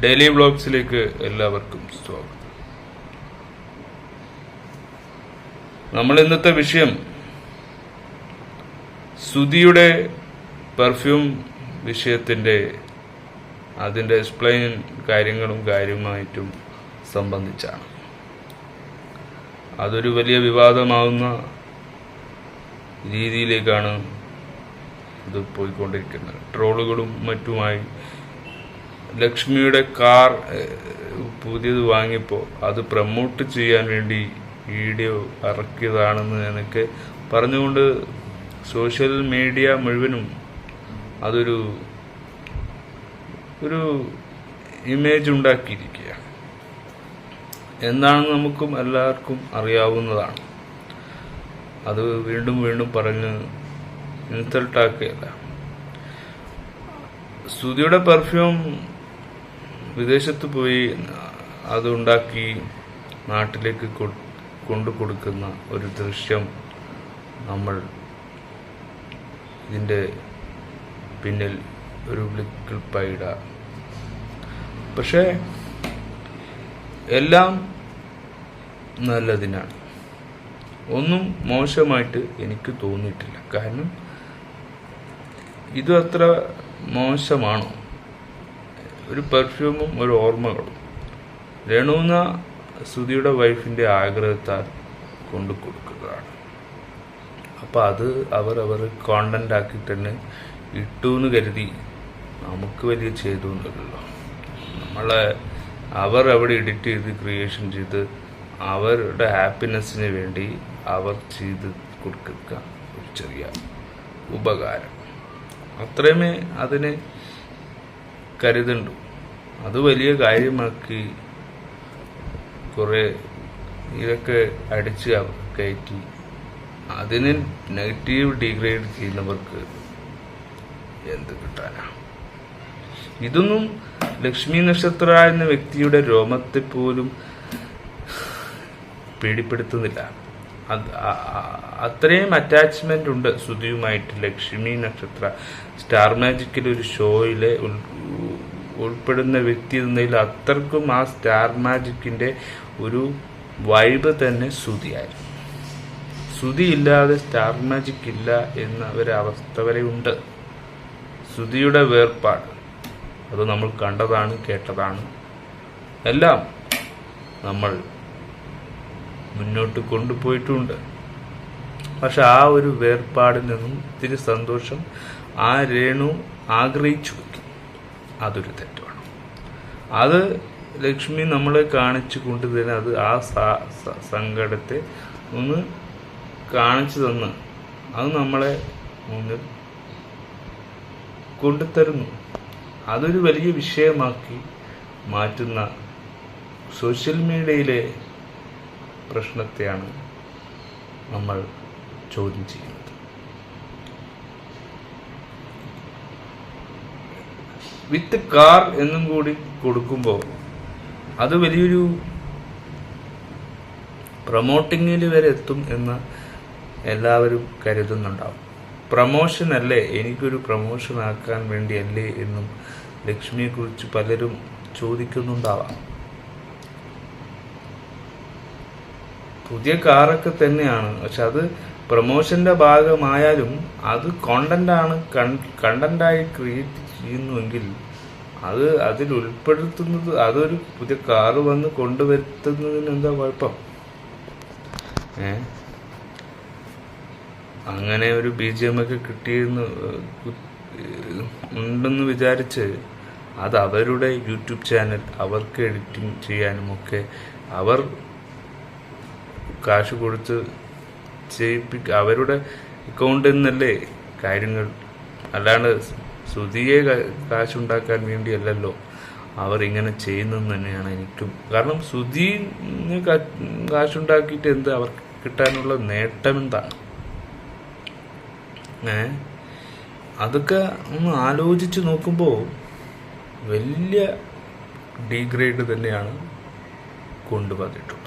Daily വ്ലോഗ്സിലേക്ക് എല്ലാവർക്കും സ്വാഗതം. നമ്മൾ ഇന്നത്തെ വിഷയം സുധിയുടെ പെർഫ്യൂം വിഷയത്തിന്റെ അതിന്റെ എക്സ്പ്ലെയിൻ കാര്യങ്ങളും കാര്യമായിട്ടും സംബന്ധിച്ചാണ്. അതൊരു വലിയ വിവാദമാവുന്ന രീതിയിലേക്കാണ് ഇത് പോയിക്കൊണ്ടിരിക്കുന്നത്. ട്രോളുകളും മറ്റുമായി ലക്ഷ്മിയുടെ കാർ പുതിയത് വാങ്ങിയപ്പോൾ അത് പ്രമോട്ട് ചെയ്യാൻ വേണ്ടി വീഡിയോ ഇറക്കിയതാണെന്ന് എന്നൊക്കെ പറഞ്ഞുകൊണ്ട് സോഷ്യൽ മീഡിയ മുഴുവനും അതൊരു ഒരു ഇമേജ് ഉണ്ടാക്കിയിരിക്കുക എന്താണെന്ന് നമുക്കും എല്ലാവർക്കും അറിയാവുന്നതാണ്. അത് വീണ്ടും വീണ്ടും പറഞ്ഞ് ഇൻസൾട്ടാക്കുകയല്ല സ്തുതിയുടെ പെർഫ്യൂം വിദേശത്ത് പോയി അത് ഉണ്ടാക്കി നാട്ടിലേക്ക് കൊണ്ടു കൊടുക്കുന്ന ഒരു ദൃശ്യം നമ്മൾ ഇതിന്റെ പിന്നിൽ ഒരു ക്ലിപ്പായിട പക്ഷേ എല്ലാം നല്ലതിനാണ്. ഒന്നും മോശമായിട്ട് എനിക്ക് തോന്നിയിട്ടില്ല. കാരണം ഇത് അത്ര മോശമാണോ? ഒരു പെർഫ്യൂമും ഒരു ഓർമ്മകളും. രണുന്ന സുധിയുടെ വൈഫിന്റെ ആഗ്രഹത്താൽ കൊണ്ടു കൊടുക്കുന്നതാണ് അപ്പം അത് അവർ അവർ കോണ്ടന്റ് ആക്കി തന്നെ ഇട്ടു എന്ന് കരുതി നമുക്ക് വലിയ ചെയ്തു എന്നല്ലോ നമ്മളെ അവർ അവിടെ എഡിറ്റ് ചെയ്ത് ക്രിയേഷൻ ചെയ്ത് അവരുടെ ഹാപ്പിനെസ്സിന് വേണ്ടി അവർ ചെയ്ത് കൊടുക്കുക. ഒരു ചെറിയ ഉപകാരം. അത്രയുമേ അതിനെ കരുതുണ്ടു അത് വലിയ കാര്യമാക്കി കുറേ ഇതൊക്കെ അടിച്ച് കയറ്റി അതിന് നെഗറ്റീവ് ഡിഗ്രേഡ് ചെയ്യുന്നവർക്ക് എന്ത് കിട്ടാനാ? ഇതൊന്നും ലക്ഷ്മി നക്ഷത്ര എന്ന വ്യക്തിയുടെ രോമത്തെ പോലും പേടിപ്പെടുത്തുന്നില്ല. അത്രയും അറ്റാച്ച്മെന്റ് ഉണ്ട് സുധിയുമായിട്ട് ലക്ഷ്മി നക്ഷത്ര. സ്റ്റാർ മാജിക്കിൽ ഒരു ഷോയിലെ ഉൾപ്പെടുന്ന വ്യക്തി എന്നതിൽ അത്രക്കും ആ സ്റ്റാർ മാജിക്കിന്റെ ഒരു വൈബ് തന്നെ സുധിയായിരുന്നു. ശ്രുതി ഇല്ലാതെ സ്റ്റാർ മാജിക് ഇല്ല എന്ന അവസ്ഥ വരെ ഉണ്ട്. ശ്രുതിയുടെ വേർപാട്. അത് നമ്മൾ കണ്ടതാണ് കേട്ടതാണ്. എല്ലാം നമ്മൾ മുന്നോട്ട് കൊണ്ടുപോയിട്ടുണ്ട്. പക്ഷെ ആ ഒരു വേർപാടിൽ നിന്നും ഇത്തിരി സന്തോഷം ആ രേണു ആഗ്രഹിച്ചു വെക്കും. അതൊരു തെറ്റാണ് അത് ലക്ഷ്മി നമ്മളെ കാണിച്ചു കൊണ്ട് തന്നെ അത് ആ സങ്കടത്തെ ഒന്ന് കാണിച്ചു തന്ന് അത് നമ്മളെ മുന്നിൽ കൊണ്ടുതരുന്നു. അതൊരു വലിയ വിഷയമാക്കി മാറ്റുന്ന സോഷ്യൽ മീഡിയയിലെ പ്രശ്നത്തെയാണ് നമ്മൾ ചോദ്യം ചെയ്യുന്നത്. വിത്ത് കാർ എന്നും കൂടി കൊടുക്കുമ്പോൾ അത് വലിയൊരു പ്രൊമോട്ടിങ്ങിൽ വരെ എത്തും എന്ന് എല്ലാവരും കരുതുന്നുണ്ടാവും. പ്രമോഷൻ അല്ലേ? എനിക്കൊരു പ്രൊമോഷൻ ആക്കാൻ വേണ്ടിയല്ലേ എന്നും ലക്ഷ്മിയെക്കുറിച്ച് പലരും ചോദിക്കുന്നുണ്ടാവാം. പുതിയ കാറൊക്കെ തന്നെയാണ്. പക്ഷെ അത് പ്രൊമോഷന്റെ ഭാഗമായാലും അത് കോണ്ടന്റ് ആണ് കണ്ടന്റായി ക്രിയേറ്റ് ചെയ്യുന്നുവെങ്കിൽ അത് അതിൽ ഉൾപ്പെടുത്തുന്നത് അതൊരു പുതിയ കാറ് വന്ന് കൊണ്ടുവരുത്തുന്നതിന് എന്താ കുഴപ്പം? ഏ? അങ്ങനെ ഒരു ബി ജി എം ഒക്കെ കിട്ടിയെന്ന് ഉണ്ടെന്ന് വിചാരിച്ച് അത് അവരുടെ യൂട്യൂബ് ചാനൽ അവർക്ക് എഡിറ്റിംഗ് ചെയ്യാനും ഒക്കെ അവർ കാശ് കൊടുത്ത് ചെയ്യിപ്പിക്ക അവരുടെ അക്കൗണ്ടിൽ നിന്നല്ലേ കാര്യങ്ങൾ? അല്ലാണ്ട് സുതിയെ കാശുണ്ടാക്കാൻ വേണ്ടിയല്ലല്ലോ അവർ ഇങ്ങനെ ചെയ്യുന്നതെന്ന് തന്നെയാണ് എനിക്കും. കാരണം സുധീന് കാശുണ്ടാക്കിയിട്ട് എന്ത് അവർക്ക് കിട്ടാനുള്ള നേട്ടം എന്താണ് ഏ? അതൊക്കെ ഒന്ന് ആലോചിച്ച് നോക്കുമ്പോൾ വലിയ ഡീഗ്രേഡ് തന്നെയാണ് കൊണ്ടുവന്നിട്ടുള്ളത്.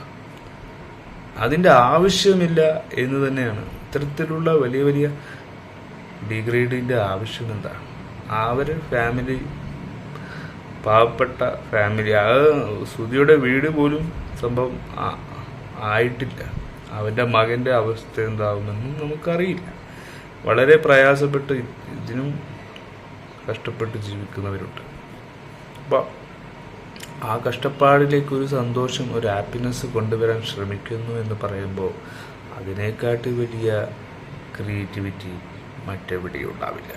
അതിന്റെ ആവശ്യമില്ല എന്ന് തന്നെയാണ്. ഇത്തരത്തിലുള്ള വലിയ വലിയ ഡിഗ്രേഡിന്റെ ആവശ്യം എന്താണ്? അവർ ഫാമിലി പാവപ്പെട്ട ഫാമിലി. ആ സുധിയുടെ വീട് പോലും സംഭവം ആയിട്ടില്ല. അവന്റെ മകന്റെ അവസ്ഥ എന്താവുമെന്നും നമുക്കറിയില്ല. വളരെ പ്രയാസപ്പെട്ട് ഇതിനും കഷ്ടപ്പെട്ട് ജീവിക്കുന്നവരുണ്ട്. അപ്പോൾ ആ കഷ്ടപ്പാടിലേക്ക് ഒരു സന്തോഷം ഒരു ഹാപ്പിനെസ് കൊണ്ടുവരാൻ ശ്രമിക്കുന്നു എന്ന് പറയുമ്പോൾ അതിനേക്കാട്ടി വലിയ ക്രിയേറ്റിവിറ്റി മറ്റെവിടെയും ഉണ്ടാവില്ല.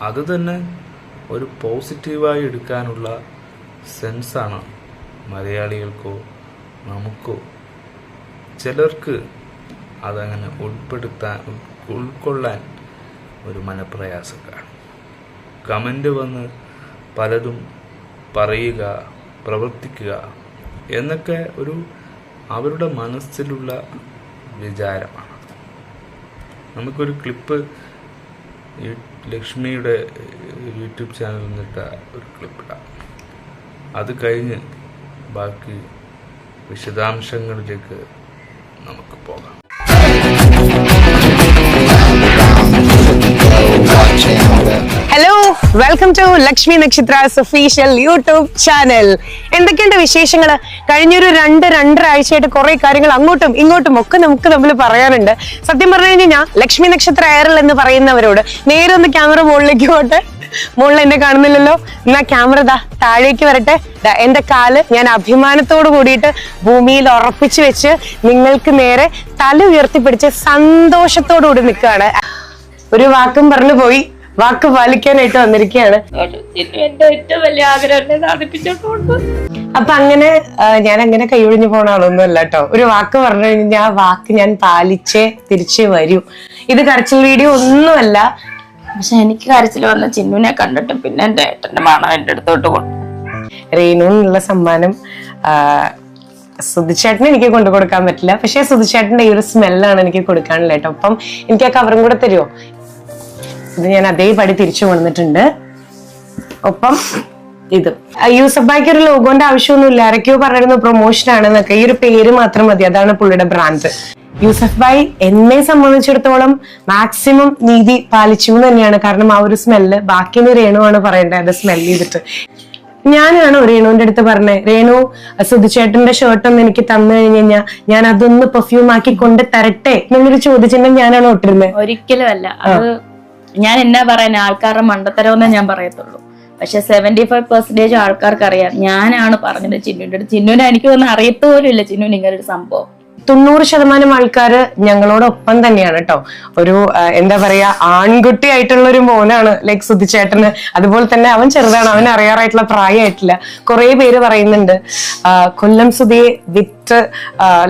അത് തന്നെ ഒരു പോസിറ്റീവായി എടുക്കാനുള്ള സെൻസാണ് മലയാളികൾക്കോ നമുക്കോ. ചിലർക്ക് അതങ്ങനെ ഉൾപ്പെടുത്താൻ ഉൾക്കൊള്ളാൻ ഒരു മനപ്രയാസം കമന്റ് വന്ന് പലതും പറയുക പ്രവർത്തിക്കുക എന്നൊക്കെ ഒരു അവരുടെ മനസ്സിലുള്ള വിചാരമാണ്. നമുക്കൊരു ക്ലിപ്പ് ലക്ഷ്മിയുടെ യൂട്യൂബ് ചാനലിൽ നിന്നിട്ട ഒരു ക്ലിപ്പ് ഇടാം. അത് കഴിഞ്ഞ് ബാക്കി വിശദാംശങ്ങളിലേക്ക് നമുക്ക് പോകാം. ഹലോ വെൽക്കം ടു ലക്ഷ്മി നക്ഷത്ര ഒഫീഷ്യൽ യൂട്യൂബ് ചാനൽ എന്തൊക്കെയുണ്ട് വിശേഷങ്ങൾ കഴിഞ്ഞൊരു രണ്ട് രണ്ടര ആഴ്ചയായിട്ട് കുറെ കാര്യങ്ങൾ അങ്ങോട്ടും ഇങ്ങോട്ടും ഒക്കെ നമുക്ക് തമ്മിൽ പറയാറുണ്ട് സത്യം പറഞ്ഞു കഴിഞ്ഞാൽ ലക്ഷ്മി നക്ഷത്ര എയറൽ എന്ന് പറയുന്നവരോട് നേരെ ഒന്ന് ക്യാമറ മുകളിലേക്ക് പോട്ടെ. മുകളിൽ എന്നെ കാണുന്നില്ലല്ലോ. എന്നാ ക്യാമറ ദാ താഴേക്ക് വരട്ടെ. എന്റെ കാൽ ഞാൻ അഭിമാനത്തോട് കൂടിയിട്ട് ഭൂമിയിൽ ഉറപ്പിച്ചു വെച്ച് നിങ്ങൾക്ക് നേരെ തല ഉയർത്തിപ്പിടിച്ച് സന്തോഷത്തോടു കൂടി നിൽക്കുകയാണ്. ഒരു വാക്കും പറഞ്ഞു പോയി. വാക്ക് പാലിക്കാനായിട്ട് വന്നിരിക്കുകയാണ്. എന്റെ ഏറ്റവും വലിയ ആഗ്രഹം അപ്പൊ അങ്ങനെ ഞാൻ അങ്ങനെ കൈയൊഴിഞ്ഞു പോണ ആളൊന്നും അല്ല കേട്ടോ ഒരു വാക്ക് പറഞ്ഞു കഴിഞ്ഞാൽ ആ വാക്ക് ഞാൻ പാലിച്ചേ തിരിച്ചു വരൂ. ഇത് കരച്ചിൽ വീഡിയോ ഒന്നുമല്ല. പക്ഷെ എനിക്ക് കരച്ചിൽ വന്ന ചിന്നുവിനെ കണ്ടിട്ട് പിന്നെ എന്റെ ഏട്ടന്റെ മണം എന്റെ അടുത്തോട്ട് കൊണ്ടു റീനു എന്നുള്ള സമ്മാനം സുധിച്ചേട്ടന് എനിക്ക് കൊണ്ടു കൊടുക്കാൻ പറ്റില്ല. പക്ഷെ സുധിച്ചേട്ടന്റെ ഈ ഒരു സ്മെല്ലാണ് എനിക്ക് കൊടുക്കാനുള്ള കേട്ടോ അപ്പം എനിക്ക് ആ കവറും കൂടെ തരുമോ ഇത് ഞാൻ അതേപടി തിരിച്ചു വന്നിട്ടുണ്ട് ഒപ്പം ഇത്. യൂസഫ് ബായ്ക്ക് ഒരു ലോഗോന്റെ ആവശ്യമൊന്നുമില്ല. ആരൊക്കെയോ പറഞ്ഞിരുന്നു പ്രൊമോഷൻ ആണെന്നൊക്കെ. ഈ ഒരു പേര് മാത്രം മതി. അതാണ് പുള്ളിയുടെ ബ്രാൻഡ് യൂസഫ് ബായ് എന്നെ സംബന്ധിച്ചിടത്തോളം മാക്സിമം നീതി പാലിച്ചു എന്ന് തന്നെയാണ്. കാരണം ആ ഒരു സ്മെല്ല് ബാക്കി രേണുവാണ് പറയേണ്ടത്. അത് സ്മെൽ ചെയ്തിട്ട്. ഞാനാണ് രേണുവിന്റെ അടുത്ത് പറഞ്ഞത്. രേണു സുധിച്ചേട്ടന്റെ ഷർട്ട് ഒന്ന് എനിക്ക് തന്നു കഴിഞ്ഞു കഴിഞ്ഞാൽ ഞാൻ അതൊന്ന് പെർഫ്യൂം ആക്കി കൊണ്ട് തരട്ടെ? എന്നൊരു ചോദിച്ചിട്ടുണ്ടെങ്കിൽ ഞാനാണ് ഇട്ടിരുന്നത്. ഒരിക്കലും അല്ല. അത് ഞാൻ എന്നാ പറയാൻ ആൾക്കാരുടെ മണ്ടത്തരമെന്നേ ഞാൻ പറയത്തുള്ളൂ. പക്ഷെ സെവന്റി ഫൈവ് പെർസെന്റേജ് ആൾക്കാർക്ക് അറിയാം ഞാനാണ് പറഞ്ഞത് ചിന്നുവിന്റെ അടുത്ത്. ചിന്നുവിനെ എനിക്ക് ഒന്നും അറിയത്തു പോലും ഇല്ല ചിന്നുവിന് ഇങ്ങനെ ഒരു സംഭവം. തൊണ്ണൂറ് ശതമാനം ആൾക്കാര് ഞങ്ങളോടൊപ്പം തന്നെയാണ് കേട്ടോ. ഒരു എന്താ പറയാ ആൺകുട്ടി ആയിട്ടുള്ള ഒരു മോനാണ് ലൈക് സുധിച്ചേട്ടന്. അതുപോലെ തന്നെ അവൻ ചെറുതാണ് അവൻ അറിയാറായിട്ടുള്ള പ്രായമായിട്ടില്ല. കുറെ പേര് പറയുന്നുണ്ട് കൊല്ലം സുധിയെ വിത്ത്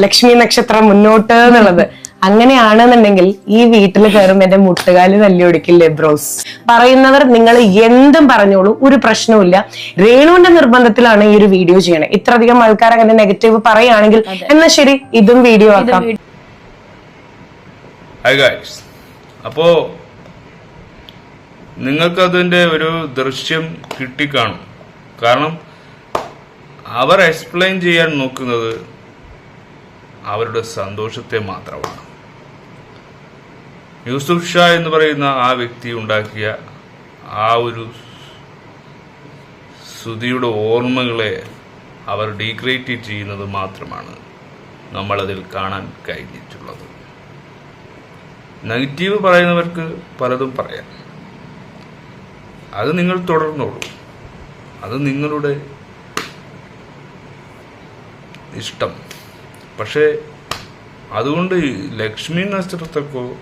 ലക്ഷ്മി നക്ഷത്രം മുന്നോട്ട് എന്നുള്ളത്. അങ്ങനെയാണെന്നുണ്ടെങ്കിൽ ഈ വീട്ടിൽ കയറും എന്റെ മുട്ടുകാൽ തല്ലി ഒടിക്കില്ലേ ബ്രോസ്? പറയുന്നവർ നിങ്ങൾ എന്തും പറഞ്ഞോളൂ ഒരു പ്രശ്നവുമില്ല. രേണുവിന്റെ നിർബന്ധത്തിലാണ് ഈ ഒരു വീഡിയോ ചെയ്യണേ. ഇത്രയധികം ആൾക്കാർ അങ്ങനെ നെഗറ്റീവ് പറയുകയാണെങ്കിൽ എന്നാ ശരി ഇതും വീഡിയോ ആക്കാം. അപ്പോ നിങ്ങൾക്കതിന്റെ ഒരു ദൃശ്യം കിട്ടിക്കാണും. കാരണം അവർ എക്സ്പ്ലെയിൻ ചെയ്യാൻ നോക്കുന്നത് അവരുടെ സന്തോഷത്തെ മാത്രമാണ്. യൂസുഫ് ഷാ എന്ന് പറയുന്ന ആ വ്യക്തി ഉണ്ടാക്കിയ ആ ഒരു ശ്രുതിയുടെ ഓർമ്മകളെ അവർ ഡീഗ്രേറ്റ് ചെയ്യുന്നത് മാത്രമാണ് നമ്മളതിൽ കാണാൻ കഴിഞ്ഞിട്ടുള്ളത്. നെഗറ്റീവ് പറയുന്നവർക്ക് പലതും പറയാം. അത് നിങ്ങൾ തുടർന്നോളൂ. അത് നിങ്ങളുടെ ഇഷ്ടം. പക്ഷേ അതുകൊണ്ട് ലക്ഷ്മി നക്ഷത്രത്തിക്കോ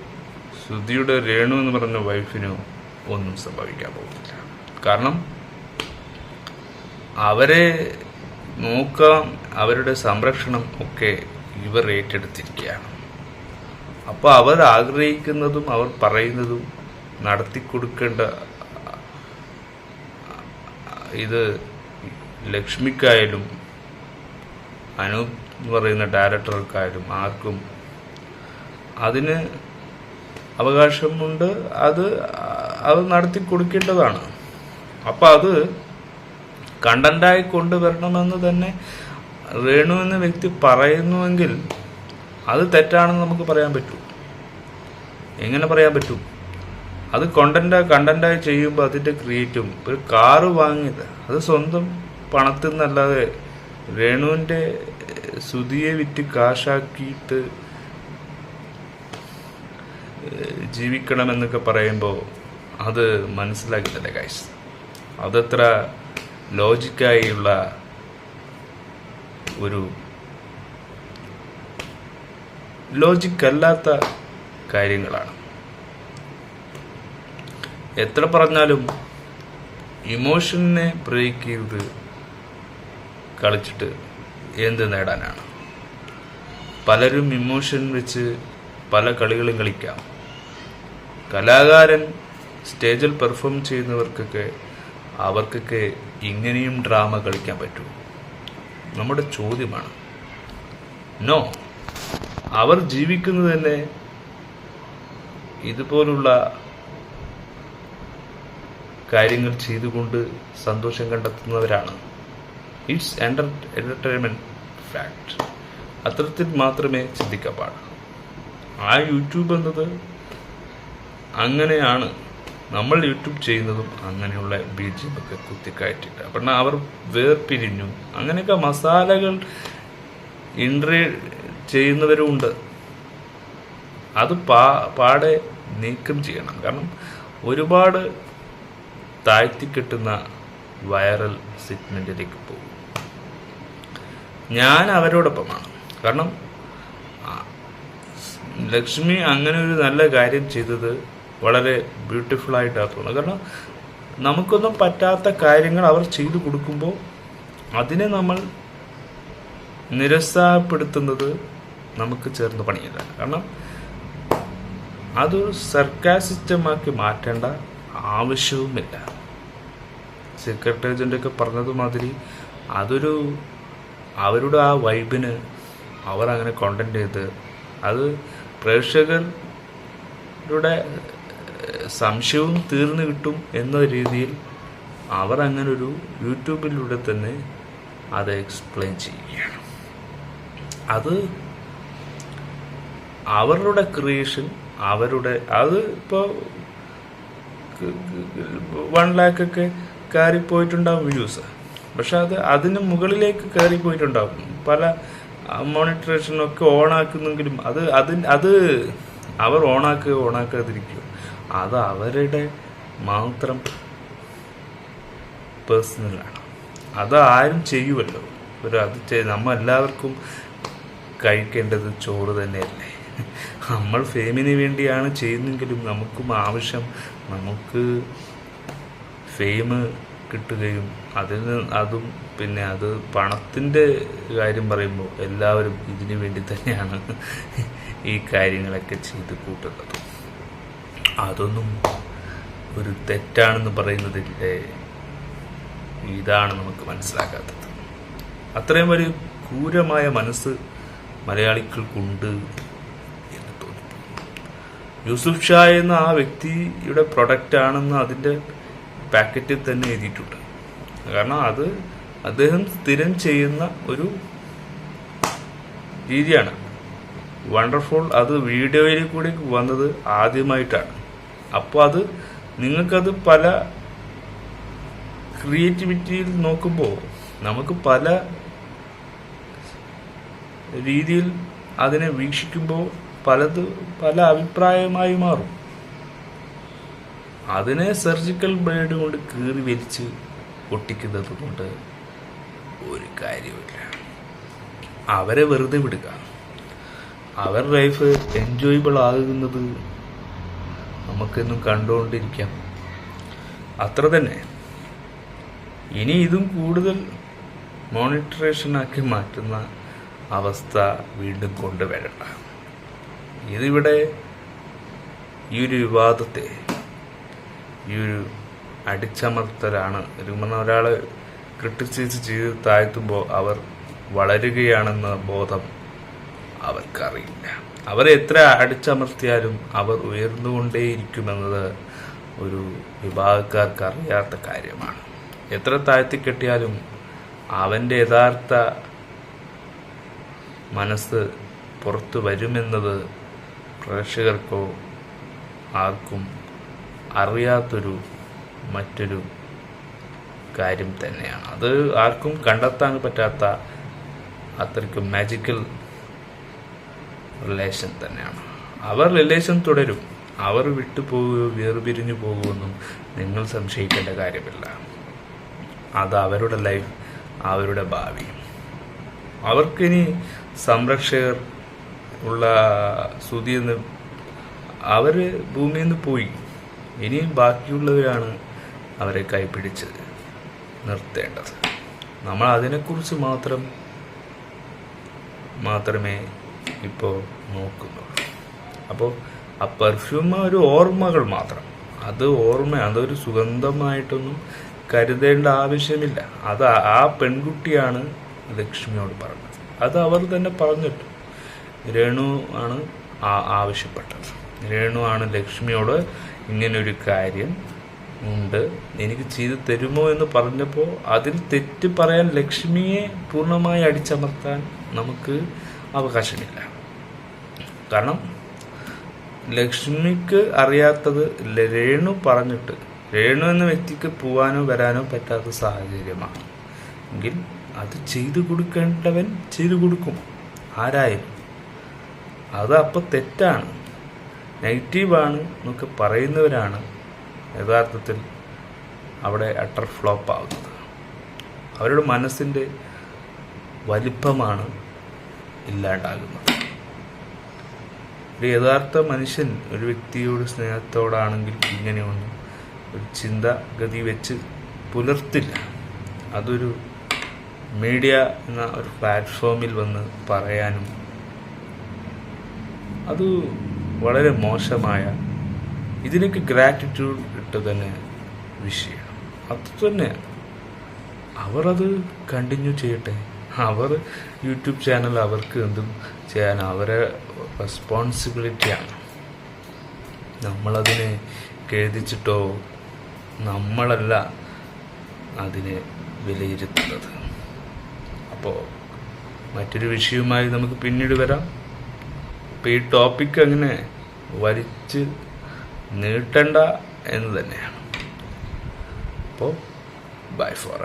ശ്രുതിയുടെ രേണു എന്ന് പറഞ്ഞ വൈഫിന് ഒന്നും സംഭവിക്കാൻ പോകുന്നില്ല. കാരണം അവരെ നോക്കാം അവരുടെ സംരക്ഷണം ഒക്കെ ഇവർ ഏറ്റെടുത്തിരിക്കുകയാണ്. അപ്പോൾ അവർ ആഗ്രഹിക്കുന്നതും അവർ പറയുന്നതും നടത്തി കൊടുക്കേണ്ട ഇത് ലക്ഷ്മിക്കായാലും അനൂപ് എന്ന് പറയുന്ന ഡയറക്ടർക്കായാലും ആർക്കും അതിന് അവകാശമുണ്ട്. അത് അത് നടത്തി കൊടുക്കേണ്ടതാണ്. അപ്പം അത് കണ്ടന്റായി കൊണ്ടുവരണമെന്ന് തന്നെ രേണു എന്ന വ്യക്തി പറയുന്നുവെങ്കിൽ അത് തെറ്റാണെന്ന് നമുക്ക് പറയാൻ പറ്റൂ. എങ്ങനെ പറയാൻ പറ്റൂ? അത് കൊണ്ടന്റ് കണ്ടന്റായി ചെയ്യുമ്പോൾ അതിന്റെ ക്രിയേറ്റും ഒരു കാറ് വാങ്ങിയത് അത് സ്വന്തം പണത്തിൽ നിന്നല്ലാതെ രേണുവിന്റെ ശുതിയെ വിറ്റ് കാശാക്കിയിട്ട് ജീവിക്കണമെന്നൊക്കെ പറയുമ്പോൾ അത് മനസ്സിലാക്കുന്നില്ല കാശ് അതത്ര ലോജിക്കായുള്ള ഒരു ലോജിക്കല്ലാത്ത കാര്യങ്ങളാണ്. എത്ര പറഞ്ഞാലും ഇമോഷനെ ചെയ്ത് കളിച്ചിട്ട് എന്ത് നേടാനാണ്. പലരും ഇമോഷൻ വെച്ച് പല കളികളും കളിക്കാം. കലാകാരൻ സ്റ്റേജിൽ പെർഫോം ചെയ്യുന്നവർക്കൊക്കെ അവർക്കൊക്കെ ഇങ്ങനെയും ഡ്രാമ കളിക്കാൻ പറ്റൂ. നമ്മുടെ ചോദ്യമാണ്. നോ. അവർ ജീവിക്കുന്നത് തന്നെ ഇതുപോലുള്ള കാര്യങ്ങൾ ചെയ്തുകൊണ്ട് സന്തോഷം കണ്ടെത്തുന്നവരാണ്. ഇറ്റ്സ് എന്റർ എന്റർടൈൻമെന്റ് ഫാക്ട് അത്തരത്തിൽ മാത്രമേ ചിന്തിക്കാൻ പാടുള്ളൂ. ആ യൂട്യൂബ് എന്നത് അങ്ങനെയാണ് നമ്മൾ യൂട്യൂബ് ചെയ്യുന്നതും അങ്ങനെയുള്ള ബി ജി എം ഒക്കെ കുത്തിക്കയറ്റിട്ട് അപ്പം അവർ വേർപിരിഞ്ഞു. അങ്ങനെയൊക്കെ മസാലകൾ ഇൻട്രി ചെയ്യുന്നവരുമുണ്ട് അത് പാ പാടെ നീക്കം ചെയ്യണം. കാരണം ഒരുപാട് താഴ്ത്തി കിട്ടുന്ന വൈറൽ സെഗ്മെന്റിലേക്ക് പോകും. ഞാൻ അവരോടൊപ്പമാണ്. കാരണം ലക്ഷ്മി അങ്ങനെ ഒരു നല്ല കാര്യം ചെയ്തത് വളരെ ബ്യൂട്ടിഫുൾ ആയിട്ടാണ് തോന്നുന്നത്. കാരണം നമുക്കൊന്നും പറ്റാത്ത കാര്യങ്ങൾ അവർ ചെയ്തു കൊടുക്കുമ്പോൾ അതിനെ നമ്മൾ നിരുത്സാഹപ്പെടുത്തുന്നത് നമുക്ക് ചേർന്ന് പണിയില്ല കാരണം അത് സർക്കാർ സിസ്റ്റമാക്കി മാറ്റേണ്ട ആവശ്യവുമില്ല. സെക്രട്ടറി ഒക്കെ പറഞ്ഞതുമാതിരി അതൊരു അവരുടെ ആ വൈബിന് അവർ അങ്ങനെ കോണ്ടന്റ് ചെയ്ത് അത് പ്രേക്ഷകരുടെ സംശയവും തീർന്നു കിട്ടും എന്ന രീതിയിൽ അവർ അങ്ങനെ ഒരു യൂട്യൂബിലൂടെ തന്നെ അത് എക്സ്പ്ലെയിൻ ചെയ്യുകയാണ്. അത് അവരുടെ ക്രിയേഷൻ അവരുടെ അത് ഇപ്പോൾ വൺ ലാക്ക് ഒക്കെ കയറിപ്പോയിട്ടുണ്ടാവും വ്യൂസ് പക്ഷെ അത് അതിന് മുകളിലേക്ക് കയറിപ്പോയിട്ടുണ്ടാവും. പല മോണിറ്ററേഷനൊക്കെ ഓണാക്കുന്നെങ്കിലും അത് അതിന് അത് അവർ ഓണാക്കുക ഓണാക്കാതിരിക്കുക അത് അവരുടെ മാത്രം പേഴ്സണലാണ് അത് ആരും ചെയ്യുമല്ലോ ഒരു അത് ചെയ്ത് നമ്മ എല്ലാവർക്കും കഴിക്കേണ്ടത് ചോറ് തന്നെയല്ലേ. നമ്മൾ ഫെയിമിന് വേണ്ടിയാണ് ചെയ്യുന്നെങ്കിലും നമുക്കും ആവശ്യം നമുക്ക് ഫെയിം കിട്ടുകയും അതിൽ നിന്ന് അതും പിന്നെ അത് പണത്തിന്റെ കാര്യം പറയുമ്പോൾ എല്ലാവരും ഇതിനു വേണ്ടി തന്നെയാണ് ഈ കാര്യങ്ങളൊക്കെ ചെയ്ത് കൂട്ടുന്നത്. അതൊന്നും ഒരു തെറ്റാണെന്ന് പറയുന്നതിന്റെ ഇതാണ് നമുക്ക് മനസ്സിലാക്കാത്തത് അത്രയും ഒരു ക്രൂരമായ മനസ്സ് മലയാളികൾക്കുണ്ട് എന്ന് തോന്നുന്നു. യൂസുഫ് ഷാ എന്ന ആ വ്യക്തിയുടെ പ്രൊഡക്റ്റ് ആണെന്ന് അതിന്റെ പാക്കറ്റിൽ തന്നെ എഴുതിയിട്ടുണ്ട്. കാരണം അത് അദ്ദേഹം സ്ഥിരം ചെയ്യുന്ന ഒരു രീതിയാണ്. വണ്ടർഫുൾ അത് വീഡിയോയിൽ കൂടി വന്നത് ആദ്യമായിട്ടാണ്. അപ്പോൾ അത് നിങ്ങൾക്കത് പല ക്രിയേറ്റിവിറ്റിയിൽ നോക്കുമ്പോൾ നമുക്ക് പല രീതിയിൽ അതിനെ വീക്ഷിക്കുമ്പോൾ പലത് പല അഭിപ്രായമായി മാറും. അതിനെ സർജിക്കൽ ബ്ലേഡ് കൊണ്ട് കീറി വലിച്ച് ഒട്ടിക്കുന്നത് കൊണ്ട് ഒരു കാര്യമില്ല അവരെ വെറുതെ വിടുക. അവർ ലൈഫ് എൻജോയബിൾ ആകുന്നത് നമുക്കെന്നും കണ്ടുകൊണ്ടിരിക്കാം. അത്ര തന്നെ. ഇനി ഇതും കൂടുതൽ മോണിറ്ററേഷനാക്കി മാറ്റുന്ന അവസ്ഥ വീണ്ടും കൊണ്ടുവരണ്ട. ഇതിവിടെ ഈ ഒരു വിവാദത്തെ ഈ ഒരു അടിച്ചമർത്തലാണ്. ഒരു ഒരാളെ ക്രിട്ടിസൈസ് ചെയ്ത് താഴ്ത്തുമ്പോൾ അവർ വളരുകയാണെന്ന ബോധം അവർക്കറിയില്ല. അവരെ എത്ര അടിച്ചമർത്തിയാലും അവർ ഉയർന്നുകൊണ്ടേയിരിക്കുമെന്നത് ഒരു വിഭാഗക്കാർക്ക് അറിയാത്ത കാര്യമാണ്. എത്ര താഴ്ത്തി കെട്ടിയാലും അവന്റെ യഥാർത്ഥ മനസ്സ് പുറത്തു വരുമെന്നത് പ്രേക്ഷകർക്കോ ആർക്കും അറിയാത്തൊരു മറ്റൊരു കാര്യം തന്നെയാണ്. അത് ആർക്കും കണ്ടെത്താൻ പറ്റാത്ത അത്രയ്ക്കും മാജിക്കൽ റിലേഷൻ തന്നെയാണ്. അവർ റിലേഷൻ തുടരും. അവർ വിട്ടുപോകുകയോ വേർപിരിഞ്ഞു പോകുമെന്നും നിങ്ങൾ സംശയിക്കേണ്ട കാര്യമില്ല. അത് അവരുടെ ലൈഫ് അവരുടെ ഭാവി. അവർക്കിനി സംരക്ഷകർ ഉള്ള സ്തുതി എന്ന് അവർ ഭൂമിയിൽ നിന്ന് പോയി. ഇനിയും ബാക്കിയുള്ളവരാണ് അവരെ കൈപിടിച്ച് നിർത്തേണ്ടത്. നമ്മൾ അതിനെക്കുറിച്ച് മാത്രം മാത്രമേ ഇപ്പോൾ നോക്കുന്നത് അപ്പോൾ ആ പെർഫ്യൂം ഒരു ഓർമ്മകൾ മാത്രം. അത് ഓർമ്മ അതൊരു സുഗന്ധമായിട്ടൊന്നും കരുതേണ്ട ആവശ്യമില്ല. അത് ആ- പെൺകുട്ടിയാണ് ലക്ഷ്മിയോട് പറഞ്ഞത്. അത് അവർ തന്നെ പറഞ്ഞിട്ടു. രേണു ആണ് ആവശ്യപ്പെട്ടത്. രേണു ആണ് ലക്ഷ്മിയോട് ഇങ്ങനൊരു കാര്യം ഉണ്ട്. എനിക്ക് ചെയ്തു തരുമോ എന്ന് പറഞ്ഞപ്പോൾ അതിൽ തെറ്റ് പറയാൻ ലക്ഷ്മിയെ പൂർണമായി അടിച്ചമർത്താൻ നമുക്ക് അവകാശമില്ല. കാരണം ലക്ഷ്മിക്ക് അറിയാത്തത് രേണു പറഞ്ഞിട്ട് രേണു എന്ന വ്യക്തിക്ക് പോവാനോ വരാനോ പറ്റാത്ത സാഹചര്യമാണ്. എങ്കിൽ അത് ചെയ്തു കൊടുക്കേണ്ടവൻ ചെയ്തു കൊടുക്കും. ആരായാലും. അത് അപ്പോൾ തെറ്റാണ്. നെഗറ്റീവാണ് എന്നൊക്കെ പറയുന്നവരാണ് യഥാർത്ഥത്തിൽ അവിടെ അട്ടർ ഫ്ലോപ്പ് ആവുന്നത്. അവരുടെ മനസ്സിന്റെ വലിപ്പമാണ് ഇല്ലാണ്ടാകുന്നത്. ഒരു യഥാർത്ഥ മനുഷ്യൻ ഒരു വ്യക്തിയോട് സ്നേഹത്തോടാണെങ്കിൽ ഇങ്ങനെയൊന്നും ഒരു ചിന്താഗതി വെച്ച് പുലർത്തില്ല. അതൊരു മീഡിയ എന്ന ഒരു പ്ലാറ്റ്ഫോമിൽ വന്ന് പറയാനും അത് വളരെ മോശമായ ഇതിനൊക്കെ ഗ്രാറ്റിറ്റ്യൂഡ് ഇട്ട് തന്നെ വിഷയം. അത് തന്നെ. അവർ അത് കണ്ടിന്യൂ ചെയ്യട്ടെ. അവർ യൂട്യൂബ് ചാനൽ അവർക്ക് എന്തും ചെയ്യാൻ അവരെ റെസ്പോൺസിബിലിറ്റിയാണ് നമ്മളതിനെ കേതിച്ചിട്ടോ നമ്മളല്ല അതിനെ വിലയിരുത്തുന്നത്. അപ്പോൾ മറ്റൊരു വിഷയവുമായി നമുക്ക് പിന്നീട് വരാം. അപ്പോൾ ഈ ടോപ്പിക്ക് അങ്ങനെ വലിച്ച് നീട്ടണ്ട എന്ന് തന്നെയാണ്. അപ്പോൾ ബൈ ഫോർ